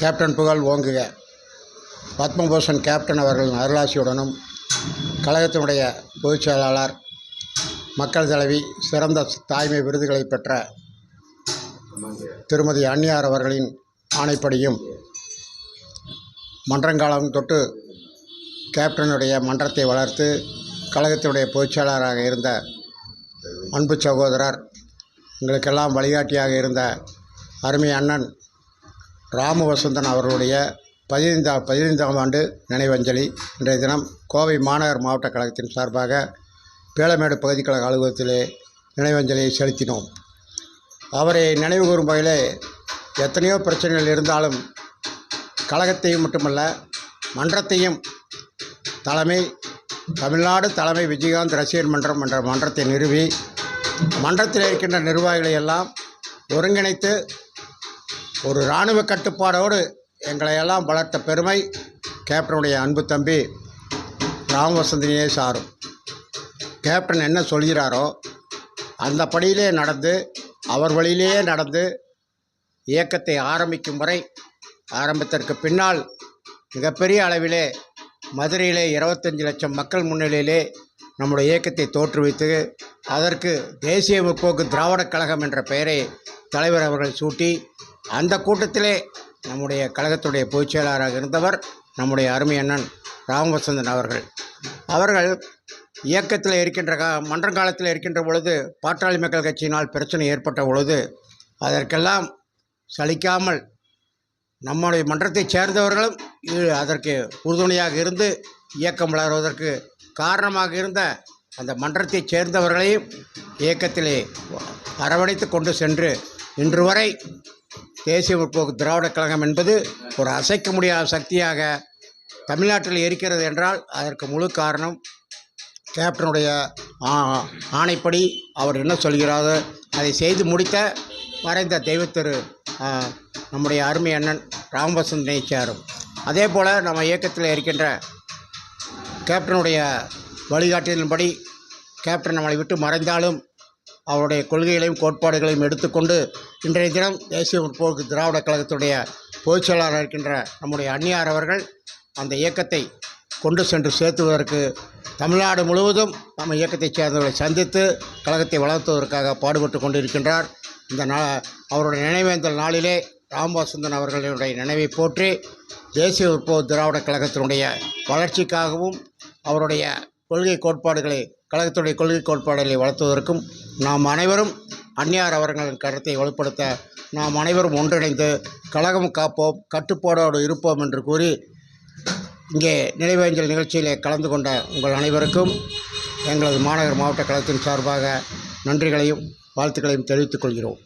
Captain புகழ் ஓங்குக. Padma Bhushan captain அவர்களின் அருளாசியுடனும் கழகத்தினுடைய பொதுச் செயலாளர் மக்கள் தலைவி சிறந்த தாய்மை விருதுகளை பெற்ற திருமதி அன்னியார் அவர்களின் ஆணைப்படியும் மன்றங்காலம் தொட்டு கேப்டனுடைய மன்றத்தை வளர்த்து கழகத்தினுடைய பொதுச்செயலாளராக இருந்த அன்பு சகோதரர் எங்களுக்கெல்லாம் வழிகாட்டியாக இருந்த அருமை அண்ணன் ராமவசந்தன் அவர்களுடைய பதினைந்தா பதினைந்தாம் ஆண்டு நினைவஞ்சலி இன்றைய தினம் கோவை மாநகர் மாவட்ட கழகத்தின் சார்பாக பேளமேடு பகுதி கழக அலுவலகத்திலே நினைவஞ்சலியை செலுத்தினோம். அவரை நினைவு கூறும் வகையிலே எத்தனையோ பிரச்சனைகள் இருந்தாலும் கழகத்தையும் மட்டுமல்ல மன்றத்தையும் தலைமை தமிழ்நாடு தலைமை விஜயகாந்த் ரசிகர் மன்றம் என்ற மன்றத்தை நிறுவி மன்றத்தில் இருக்கின்ற நிர்வாகிகளை எல்லாம் ஒருங்கிணைத்து ஒரு இராணுவ கட்டுப்பாடோடு எங்களை எல்லாம் வளர்த்த பெருமை கேப்டனுடைய அன்பு தம்பி ராமவசந்தினியே சாரும். கேப்டன் என்ன சொல்கிறாரோ அந்த படியிலே நடந்து அவர் வழியிலேயே நடந்து இயக்கத்தை ஆரம்பிக்கும் வரை ஆரம்பத்திற்கு பின்னால் மிகப்பெரிய அளவிலே மதுரையிலே இருபத்தஞ்சி லட்சம் மக்கள் முன்னிலையிலே நம்முடைய இயக்கத்தை தோற்றுவித்து அதற்கு தேசிய முற்போக்கு திராவிடக் கழகம் என்ற பெயரை தலைவர் அவர்கள் சூட்டி அந்த கூட்டத்திலே நம்முடைய கழகத்துடைய பொதுச் செயலாளராக இருந்தவர் நம்முடைய அருமை அண்ணன் ராமவசந்தன் அவர்கள். அவர்கள் இயக்கத்தில் இருக்கின்ற கா மன்ற காலத்தில் இருக்கின்ற பொழுது பாட்டாளி மக்கள் கட்சியினால் பிரச்சனை ஏற்பட்ட பொழுது அதற்கெல்லாம் சலிக்காமல் நம்முடைய மன்றத்தைச் சேர்ந்தவர்களும் அதற்கு உறுதுணையாக இருந்து இயக்கம் வளர்வதற்கு காரணமாக இருந்த அந்த மன்றத்தைச் சேர்ந்தவர்களையும் இயக்கத்திலே அரவணைத்து கொண்டு சென்று இன்று வரை தேசிய முற்போக்கு திராவிடக் கழகம் என்பது ஒரு அசைக்க முடியாத சக்தியாக தமிழ்நாட்டில் இருக்கிறது என்றால் அதற்கு முழு காரணம் கேப்டனுடைய ஆணைப்படி அவர் என்ன சொல்கிறாரோ அதை செய்து முடித்த மறைந்த தெய்வத்திரு நம்முடைய அருமை அண்ணன் ராமவசந்த் சேரும் அதே போல் நம்ம இயக்கத்தில் இருக்கின்ற கேப்டனுடைய வழிகாட்டியின்படி கேப்டன் நம்மளை விட்டு மறைந்தாலும் அவருடைய கொள்கைகளையும் கோட்பாடுகளையும் எடுத்துக்கொண்டு இன்றைய தினம் தேசிய முற்போக்கு திராவிட கழகத்துடைய பொதுச் செயலாளர் இருக்கின்ற நம்முடைய அந்நியார் அவர்கள் அந்த இயக்கத்தை கொண்டு சென்று சேர்த்துவதற்கு தமிழ்நாடு முழுவதும் நம்ம இயக்கத்தைச் சேர்ந்தவர்களை சந்தித்து கழகத்தை வளர்த்துவதற்காக பாடுபட்டு கொண்டிருக்கின்றார். இந்த நா அவருடைய நினைவேந்தல் நாளிலே ராமவசந்தன் அவர்களுடைய நினைவை போற்றி தேசிய முற்போக்கு திராவிட கழகத்தினுடைய வளர்ச்சிக்காகவும் அவருடைய கொள்கை கோட்பாடுகளை கழகத்துடைய கொள்கை கோட்பாடுகளை வளர்த்துவதற்கும் நாம் அனைவரும் அந்நியார் அவர்களின் கருத்தை வலுப்படுத்த நாம் அனைவரும் ஒன்றிணைந்து கழகம் காப்போம் கட்டுப்பாடோடு இருப்போம் என்று கூறி இங்கே நினைவேஞ்சல் நிகழ்ச்சியிலே கலந்து கொண்ட உங்கள் அனைவருக்கும் எங்களது மாநகர் மாவட்ட கழகத்தின் சார்பாக நன்றிகளையும் வாழ்த்துக்களையும் தெரிவித்துக் கொள்கிறோம்.